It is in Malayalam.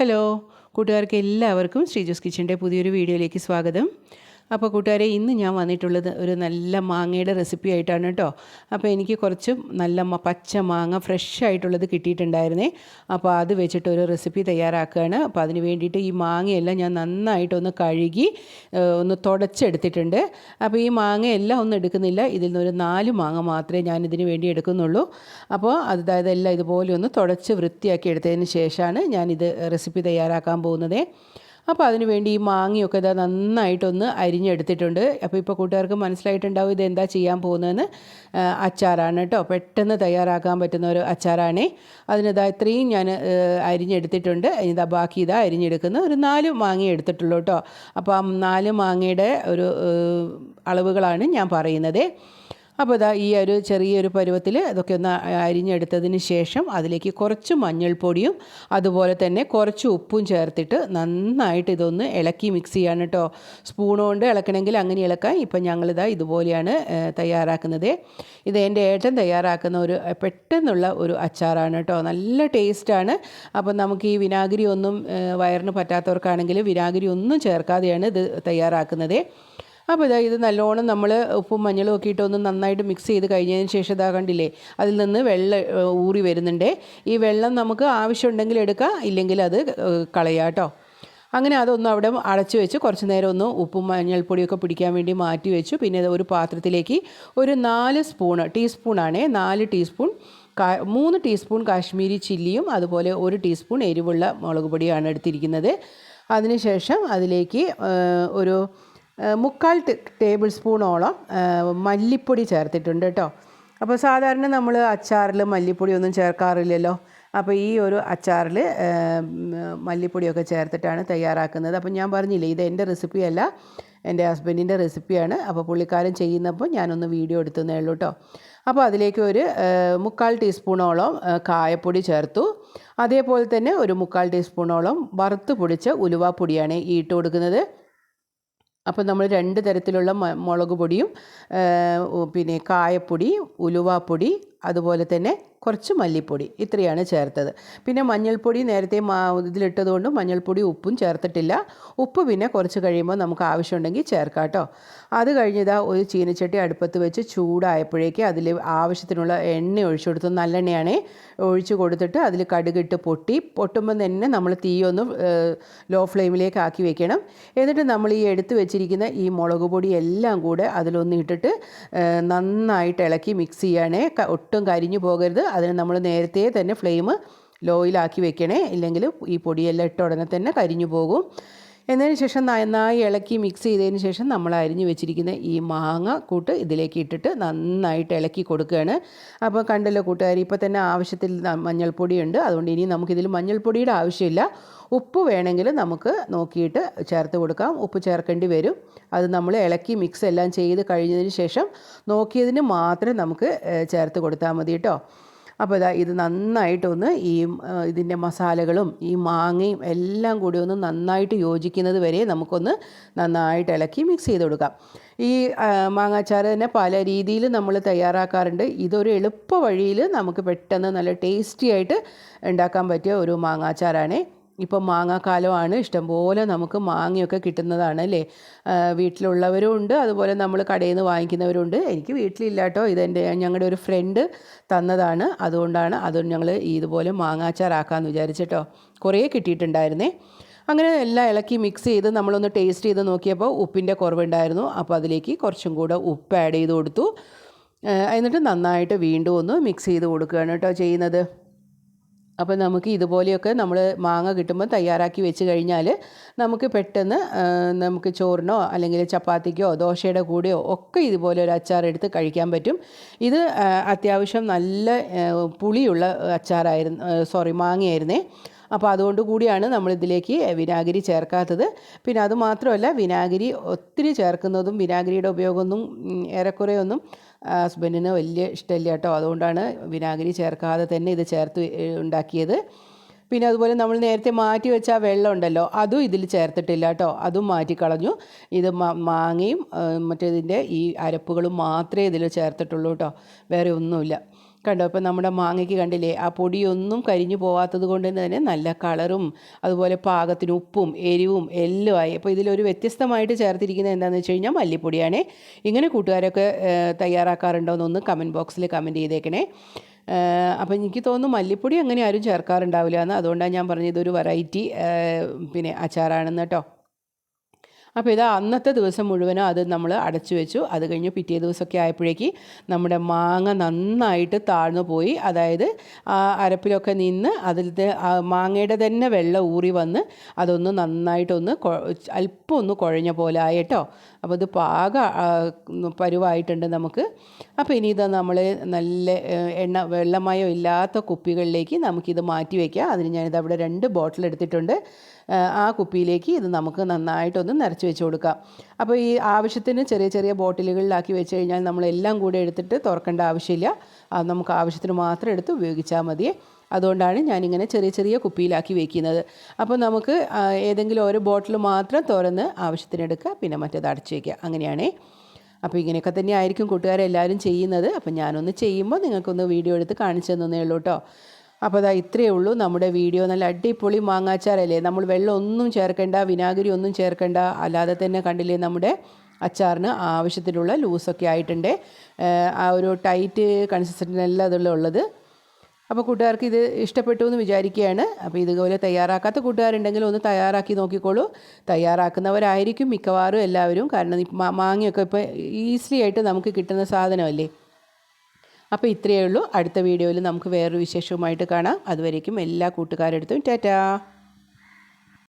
ഹലോ കൂട്ടുകാർക്ക് എല്ലാവർക്കും ശ്രീജോസ് കിച്ചന്റെ പുതിയൊരു വീഡിയോയിലേക്ക് സ്വാഗതം. അപ്പോൾ കൂട്ടുകാരെ ഇന്ന് ഞാൻ വന്നിട്ടുള്ളത് ഒരു നല്ല മാങ്ങയുടെ റെസിപ്പി ആയിട്ടാണ് കേട്ടോ അപ്പോൾ എനിക്ക് കുറച്ച് നല്ല പച്ച മാങ്ങ ഫ്രഷ് ആയിട്ടുള്ളത് കിട്ടിയിട്ടുണ്ടായിരുന്നേ. അപ്പോൾ അത് വെച്ചിട്ട് ഒരു റെസിപ്പി തയ്യാറാക്കുകയാണ്. അപ്പോൾ അതിന് വേണ്ടിയിട്ട് ഈ മാങ്ങയെല്ലാം ഞാൻ നന്നായിട്ടൊന്ന് കഴുകി ഒന്ന് തുടച്ചെടുത്തിട്ടുണ്ട്. അപ്പോൾ ഈ മാങ്ങയെല്ലാം ഒന്നും എടുക്കുന്നില്ല. ഇതിൽ നിന്നൊരു നാല് മാങ്ങ മാത്രമേ ഞാൻ ഇതിന് വേണ്ടി എടുക്കുന്നുള്ളൂ. അപ്പോൾ അതായത് എല്ലാം ഇതുപോലെ ഒന്ന് തുടച്ച് വൃത്തിയാക്കി എടുത്തതിന് ശേഷമാണ് ഞാനിത് റെസിപ്പി തയ്യാറാക്കാൻ പോകുന്നത്. അപ്പോൾ അതിന് വേണ്ടി ഈ മാങ്ങയൊക്കെ ഇതാ നന്നായിട്ടൊന്ന് അരിഞ്ഞെടുത്തിട്ടുണ്ട്. അപ്പോൾ ഇപ്പോൾ കൂട്ടുകാർക്ക് മനസ്സിലായിട്ടുണ്ടാവും ഇത് എന്താ ചെയ്യാൻ പോകുന്നതെന്ന്. അച്ചാറാണ് കേട്ടോ. പെട്ടെന്ന് തയ്യാറാക്കാൻ പറ്റുന്ന ഒരു അച്ചാറാണേ. അതിനിതാ ഇത്രയും ഞാൻ അരിഞ്ഞെടുത്തിട്ടുണ്ട്. ഇതാ ബാക്കി ഇതാ അരിഞ്ഞെടുക്കുന്ന ഒരു നാല് മാങ്ങ എടുത്തിട്ടുള്ളൂ കേട്ടോ. അപ്പോൾ ആ നാല് മാങ്ങയുടെ ഒരു അളവുകളാണ് ഞാൻ പറയുന്നത്. അപ്പോൾ ഇതാ ഈ ഒരു ചെറിയൊരു പരുവത്തിൽ അതൊക്കെ ഒന്ന് അരിഞ്ഞെടുത്തതിന് ശേഷം അതിലേക്ക് കുറച്ച് മഞ്ഞൾപ്പൊടിയും അതുപോലെ തന്നെ കുറച്ച് ഉപ്പും ചേർത്തിട്ട് നന്നായിട്ട് ഇതൊന്ന് ഇളക്കി മിക്സ് ചെയ്യാണ് കേട്ടോ. സ്പൂൺ കൊണ്ട് ഇളക്കണമെങ്കിൽ അങ്ങനെ ഇളക്കാം. ഇപ്പം ഞങ്ങളിതാ ഇതുപോലെയാണ് തയ്യാറാക്കുന്നത്. ഇത് എന്റെ ഏട്ടൻ തയ്യാറാക്കുന്ന ഒരു പെട്ടെന്നുള്ള ഒരു അച്ചാറാണ് കേട്ടോ. നല്ല ടേസ്റ്റാണ്. അപ്പം നമുക്ക് ഈ വിനാഗിരി ഒന്നും വയറിന് പറ്റാത്തവർക്കാണെങ്കിൽ വിനാഗിരി ഒന്നും ചേർക്കാതെയാണ് ഇത് തയ്യാറാക്കുന്നത്. അപ്പോൾ ഇതാ ഇത് നല്ലോണം നമ്മൾ ഉപ്പും മഞ്ഞളും ഒക്കെ ഇട്ട് ഒന്ന് നന്നായിട്ട് മിക്സ് ചെയ്ത് കഴിഞ്ഞതിന് ശേഷം ഇതാ കണ്ടില്ലേ? അതിൽ നിന്ന് വെള്ളം ഊറി വരുന്നുണ്ട്. ഈ വെള്ളം നമുക്ക് ആവശ്യമുണ്ടെങ്കിൽ എടുക്കാം ഇല്ലെങ്കിൽ അത് കളയാട്ടോ അങ്ങനെ അതൊന്ന് അവിടെ അടച്ചു വെച്ച് കുറച്ച് നേരം ഒന്ന് ഉപ്പും മഞ്ഞൾപ്പൊടിയൊക്കെ പിടിക്കാൻ വേണ്ടി മാറ്റി വെച്ചു. പിന്നെ ഒരു പാത്രത്തിലേക്ക് ഒരു നാല് സ്പൂണ് ടീസ്പൂണാണേ നാല് ടീസ്പൂൺ മൂന്ന് ടീസ്പൂൺ കാശ്മീരി ചില്ലിയും അതുപോലെ ഒരു ടീസ്പൂൺ എരിവുള്ള മുളക് പൊടിയാണ് എടുത്തിരിക്കുന്നത്. അതിനുശേഷം അതിലേക്ക് ഒരു മുക്കാൽ ടേബിൾ സ്പൂണോളം മല്ലിപ്പൊടി ചേർത്തിട്ടുണ്ട് കേട്ടോ. അപ്പോൾ സാധാരണ നമ്മൾ അച്ചാറിൽ മല്ലിപ്പൊടി ഒന്നും ചേർക്കാറില്ലല്ലോ. അപ്പോൾ ഈ ഒരു അച്ചാറിൽ മല്ലിപ്പൊടിയൊക്കെ ചേർത്തിട്ടാണ് തയ്യാറാക്കുന്നത്. അപ്പോൾ ഞാൻ പറഞ്ഞില്ലേ ഇത് എന്റെ റെസിപ്പിയല്ല എന്റെ ഹസ്ബൻഡിന്റെ റെസിപ്പിയാണ്. അപ്പോൾ പുള്ളിക്കാരൻ ചെയ്യുന്നപ്പോൾ ഞാനൊന്ന് വീഡിയോ എടുത്തതേ ഉള്ളൂ കേട്ടോ. അപ്പോൾ അതിലേക്ക് ഒരു മുക്കാൽ ടീസ്പൂണോളം കായപ്പൊടി ചേർത്തു. അതേപോലെ തന്നെ ഒരു മുക്കാൽ ടീസ്പൂണോളം വറുത്ത് പൊടിച്ച ഉലുവാപ്പൊടിയാണ് ഈ ഇട്ട് കൊടുക്കുന്നത്. അപ്പോൾ നമ്മൾ രണ്ട് തരത്തിലുള്ള മുളക് പൊടിയും പിന്നെ കായപ്പൊടി ഉലുവാപ്പൊടി അതുപോലെ തന്നെ കുറച്ച് മല്ലിപ്പൊടി ഇത്രയാണ് ചേർത്തത്. പിന്നെ മഞ്ഞൾപ്പൊടി നേരത്തെ മാ ഇതിലിട്ടതുകൊണ്ട് മഞ്ഞൾപ്പൊടി ഉപ്പും ചേർത്തിട്ടില്ല. ഉപ്പ് പിന്നെ കുറച്ച് കഴിയുമ്പോൾ നമുക്ക് ആവശ്യമുണ്ടെങ്കിൽ ചേർക്കാം കേട്ടോ. അത് കഴിഞ്ഞിതാ ഒരു ചീനച്ചട്ടി അടുപ്പത്ത് വെച്ച് ചൂടായപ്പോഴേക്ക് അതിൽ ആവശ്യത്തിനുള്ള എണ്ണ ഒഴിച്ചു കൊടുത്തു. നല്ലെണ്ണയാണേ. ഒഴിച്ചു കൊടുത്തിട്ട് അതിൽ കടുകിട്ട് പൊട്ടി. പൊട്ടുമ്പോൾ തന്നെ നമ്മൾ തീയൊന്ന് ലോ ഫ്ലെയിമിലേക്ക് ആക്കി വെക്കണം. എന്നിട്ട് നമ്മൾ ഈ എടുത്ത് വെച്ചിരിക്കുന്ന ഈ മുളക് പൊടി എല്ലാം കൂടെ അതിലൊന്ന് ഇട്ടിട്ട് നന്നായിട്ട് ഇളക്കി മിക്സ് ചെയ്യണേ ഒട്ടും കരിഞ്ഞു പോകരുത്. അതിന് നമ്മൾ നേരത്തെ തന്നെ ഫ്ലെയിം ലോയിലാക്കി വെക്കണേ. ഇല്ലെങ്കിൽ ഈ പൊടിയെല്ലാം ഇട്ട ഉടനെ തന്നെ കരിഞ്ഞു പോകും. എന്നതിന് ശേഷം നന്നായി ഇളക്കി മിക്സ് ചെയ്തതിന് ശേഷം നമ്മൾ അരിഞ്ഞു വെച്ചിരിക്കുന്ന ഈ മാങ്ങ കൂട്ട് ഇതിലേക്ക് ഇട്ടിട്ട് നന്നായിട്ട് ഇളക്കി കൊടുക്കുകയാണ്. അപ്പോൾ കണ്ടല്ലോ കൂട്ടുകാർ ഇപ്പോൾ തന്നെ ആവശ്യത്തിൽ മഞ്ഞൾപ്പൊടിയുണ്ട്. അതുകൊണ്ട് ഇനി നമുക്കിതിൽ മഞ്ഞൾപ്പൊടിയുടെ ആവശ്യമില്ല. ഉപ്പ് വേണമെങ്കിൽ നമുക്ക് നോക്കിയിട്ട് ചേർത്ത് കൊടുക്കാം. ഉപ്പ് ചേർക്കേണ്ടി വരും. അത് നമ്മൾ ഇളക്കി മിക്സ് എല്ലാം ചെയ്ത് കഴിഞ്ഞതിന് ശേഷം നോക്കിയതിന് മാത്രം നമുക്ക് ചേർത്ത് കൊടുത്താൽ മതി കേട്ടോ. അപ്പോൾ ഇതാ ഇത് നന്നായിട്ടൊന്ന് ഈ ഇതിന്റെ മസാലകളും ഈ മാങ്ങയും എല്ലാം കൂടി ഒന്ന് നന്നായിട്ട് യോജിക്കുന്നത് വരെ നമുക്കൊന്ന് നന്നായിട്ട് ഇളക്കി മിക്സ് ചെയ്ത് കൊടുക്കാം. ഈ മാങ്ങാച്ചാറ് തന്നെ പല രീതിയിൽ നമ്മൾ തയ്യാറാക്കാറുണ്ട്. ഇതൊരു എളുപ്പ വഴിയിൽ നമുക്ക് പെട്ടെന്ന് നല്ല ടേസ്റ്റി ആയിട്ട് ഉണ്ടാക്കാൻ പറ്റിയ ഒരു മാങ്ങാച്ചാറാണേ. ഇപ്പം മാങ്ങാക്കാലമാണ്. ഇഷ്ടംപോലെ നമുക്ക് മാങ്ങയൊക്കെ കിട്ടുന്നതാണ് അല്ലേ വീട്ടിലുള്ളവരും ഉണ്ട്. അതുപോലെ നമ്മൾ കടയിൽ നിന്ന് വാങ്ങിക്കുന്നവരുണ്ട്. എനിക്ക് വീട്ടിലില്ല കേട്ടോ ഇതെന്റെ ഞങ്ങളുടെ ഒരു ഫ്രണ്ട് തന്നതാണ്. അതുകൊണ്ടാണ് അത് ഞങ്ങൾ ഇതുപോലെ മാങ്ങാച്ചാറാക്കാമെന്ന് വിചാരിച്ചിട്ടോ. കുറേ കിട്ടിയിട്ടുണ്ടായിരുന്നേ. അങ്ങനെ എല്ലാം ഇളക്കി മിക്സ് ചെയ്ത് നമ്മളൊന്ന് ടേസ്റ്റ് ചെയ്ത് നോക്കിയപ്പോൾ ഉപ്പിന്റെ കുറവുണ്ടായിരുന്നു. അപ്പോൾ അതിലേക്ക് കുറച്ചും കൂടെ ഉപ്പ് ആഡ് ചെയ്ത് കൊടുത്തു. എന്നിട്ട് നന്നായിട്ട് വീണ്ടും ഒന്ന് മിക്സ് ചെയ്ത് കൊടുക്കുകയാണ് കേട്ടോ ചെയ്യുന്നത്. അപ്പോൾ നമുക്ക് ഇതുപോലെയൊക്കെ നമ്മൾ മാങ്ങ കിട്ടുമ്പോൾ തയ്യാറാക്കി വെച്ച് കഴിഞ്ഞാൽ നമുക്ക് പെട്ടെന്ന് നമുക്ക് ചോറിനോ അല്ലെങ്കിൽ ചപ്പാത്തിക്കോ ദോശയുടെ കൂടെയോ ഒക്കെ ഇതുപോലെ ഒരു അച്ചാർ എടുത്ത് കഴിക്കാൻ പറ്റും. ഇത് അത്യാവശ്യം നല്ല പുളിയുള്ള അച്ചാറായിരുന്നു സോറി മാങ്ങയായിരുന്നേ. അപ്പോൾ അതുകൊണ്ട് കൂടിയാണ് നമ്മളിതിലേക്ക് വിനാഗിരി ചേർക്കാത്തത്. പിന്നെ അതുമാത്രമല്ല വിനാഗിരി ഒത്തിരി ചേർക്കുന്നതും വിനാഗിരിയുടെ ഉപയോഗമൊന്നും ഏറെക്കുറെയൊന്നും ഹസ്ബൻഡിന് വലിയ ഇഷ്ടമില്ല കേട്ടോ. അതുകൊണ്ടാണ് വിനാഗിരി ചേർക്കാതെ തന്നെ ഇത് ചേർത്ത് ഉണ്ടാക്കിയത്. പിന്നെ അതുപോലെ നമ്മൾ നേരത്തെ മാറ്റി വെച്ച വെള്ളം ഉണ്ടല്ലോ അതും ഇതിൽ ചേർത്തിട്ടില്ല കേട്ടോ. അതും മാറ്റിക്കളഞ്ഞു ഇത് മാങ്ങയും മറ്റേതിന്റെ ഈ അരപ്പുകളും മാത്രമേ ഇതിൽ ചേർത്തിട്ടുള്ളൂ കേട്ടോ. വേറെ ഒന്നുമില്ല. കണ്ടോ? ഇപ്പം നമ്മുടെ മാങ്ങയ്ക്ക് കണ്ടില്ലേ ആ പൊടിയൊന്നും കരിഞ്ഞു പോവാത്തത് കൊണ്ട് തന്നെ നല്ല കളറും അതുപോലെ പാകത്തിന് ഉപ്പും എരിവും എല്ലാം ആയി. അപ്പോൾ ഇതിലൊരു വ്യത്യസ്തമായിട്ട് ചേർത്തിരിക്കുന്നത് എന്താണെന്ന് വെച്ച് കഴിഞ്ഞാൽ മല്ലിപ്പൊടിയാണ്. ഇങ്ങനെ കൂട്ടുകാരൊക്കെ തയ്യാറാക്കാറുണ്ടോ എന്നൊന്ന് കമന്റ് ബോക്സിൽ കമന്റ് ചെയ്തേക്കണേ. അപ്പം എനിക്ക് തോന്നുന്നു മല്ലിപ്പൊടി അങ്ങനെ ആരും ചേർക്കാറുണ്ടാവില്ല എന്ന്. അതുകൊണ്ടാണ് ഞാൻ പറഞ്ഞത് ഇതൊരു വെറൈറ്റി പിന്നെ അച്ചാറാണെന്ന് കേട്ടോ. അപ്പോൾ ഇത് അന്നത്തെ ദിവസം മുഴുവനും അത് നമ്മൾ അടച്ചു വെച്ചു. അത് കഴിഞ്ഞ് പിറ്റേ ദിവസമൊക്കെ ആയപ്പോഴേക്ക് നമ്മുടെ മാങ്ങ നന്നായിട്ട് താഴ്ന്നു പോയി. അതായത് അരപ്പിലൊക്കെ നിന്ന് അതിൽ മാങ്ങയുടെ തന്നെ വെള്ളം ഊറി വന്ന് അതൊന്ന് നന്നായിട്ടൊന്ന് അല്പം ഒന്ന് കുഴഞ്ഞ പോലെ ആയിട്ടോ അപ്പോൾ ഇത് പാക പരുവായിട്ടുണ്ട് നമുക്ക്. അപ്പോൾ ഇനി ഇത് നമ്മൾ നല്ല എണ്ണ വെള്ളമയോ ഇല്ലാത്ത കുപ്പികളിലേക്ക് നമുക്കിത് മാറ്റി വയ്ക്കാം. അതിന് ഞാനിത് അവിടെ രണ്ട് ബോട്ടിൽ എടുത്തിട്ടുണ്ട്. ആ കുപ്പിയിലേക്ക് ഇത് നമുക്ക് നന്നായിട്ടൊന്ന് നിറച്ച് വെച്ച് കൊടുക്കാം. അപ്പോൾ ഈ ആവശ്യത്തിന് ചെറിയ ചെറിയ ബോട്ടിലുകളിലാക്കി വെച്ച് കഴിഞ്ഞാൽ നമ്മളെല്ലാം കൂടെ എടുത്തിട്ട് തുറക്കേണ്ട ആവശ്യമില്ല. അത് നമുക്ക് ആവശ്യത്തിന് മാത്രം എടുത്ത് ഉപയോഗിച്ചാൽ മതിയേ. അതുകൊണ്ടാണ് ഞാനിങ്ങനെ ചെറിയ ചെറിയ കുപ്പിയിലാക്കി വെക്കുന്നത്. അപ്പോൾ നമുക്ക് ഏതെങ്കിലും ഒരു ബോട്ടിൽ മാത്രം തുറന്ന് ആവശ്യത്തിനെടുക്കുക പിന്നെ മറ്റേത് അടച്ചു വയ്ക്കുക അങ്ങനെയാണേ. അപ്പോൾ ഇങ്ങനെയൊക്കെ തന്നെ ആയിരിക്കും കൂട്ടുകാരെല്ലാവരും ചെയ്യുന്നത്. അപ്പോൾ ഞാനൊന്ന് ചെയ്യുമ്പോൾ നിങ്ങൾക്കൊന്ന് വീഡിയോ എടുത്ത് കാണിച്ചു തന്നേ ഉള്ളൂ കേട്ടോ. അപ്പോൾ അതാ ഇത്രയേ ഉള്ളൂ നമ്മുടെ വീഡിയോ. നല്ല അടിപൊളി മാങ്ങാച്ചാറല്ലേ? നമ്മൾ വെള്ളം ഒന്നും ചേർക്കേണ്ട വിനാഗിരി ഒന്നും ചേർക്കേണ്ട. അല്ലാതെ തന്നെ കണ്ടില്ലേ നമ്മുടെ അച്ചാറിന് ആവശ്യത്തിനുള്ള ലൂസൊക്കെ ആയിട്ടുണ്ട്. ആ ഒരു ടൈറ്റ് കൺസിസ്റ്റന്റിനല്ല അതുള്ള ഉള്ളത്. അപ്പോൾ കൂട്ടുകാർക്ക് ഇത് ഇഷ്ടപ്പെട്ടു എന്ന് വിചാരിക്കുകയാണ്. അപ്പോൾ ഇതുപോലെ തയ്യാറാക്കാത്ത കൂട്ടുകാരുണ്ടെങ്കിൽ ഒന്ന് തയ്യാറാക്കി നോക്കിക്കോളൂ. തയ്യാറാക്കുന്നവരായിരിക്കും മിക്കവാറും എല്ലാവരും. കാരണം മാങ്ങയൊക്കെ ഇപ്പോൾ ഈസിലി ആയിട്ട് നമുക്ക് കിട്ടുന്ന സാധനമല്ലേ? അപ്പോൾ ഇത്രയേ ഉള്ളൂ. അടുത്ത വീഡിയോയിൽ നമുക്ക് വേറൊരു വിശേഷവുമായിട്ട് കാണാം. അതുവരേക്കും എല്ലാ കൂട്ടുകാരെടുത്തും ടാറ്റാ!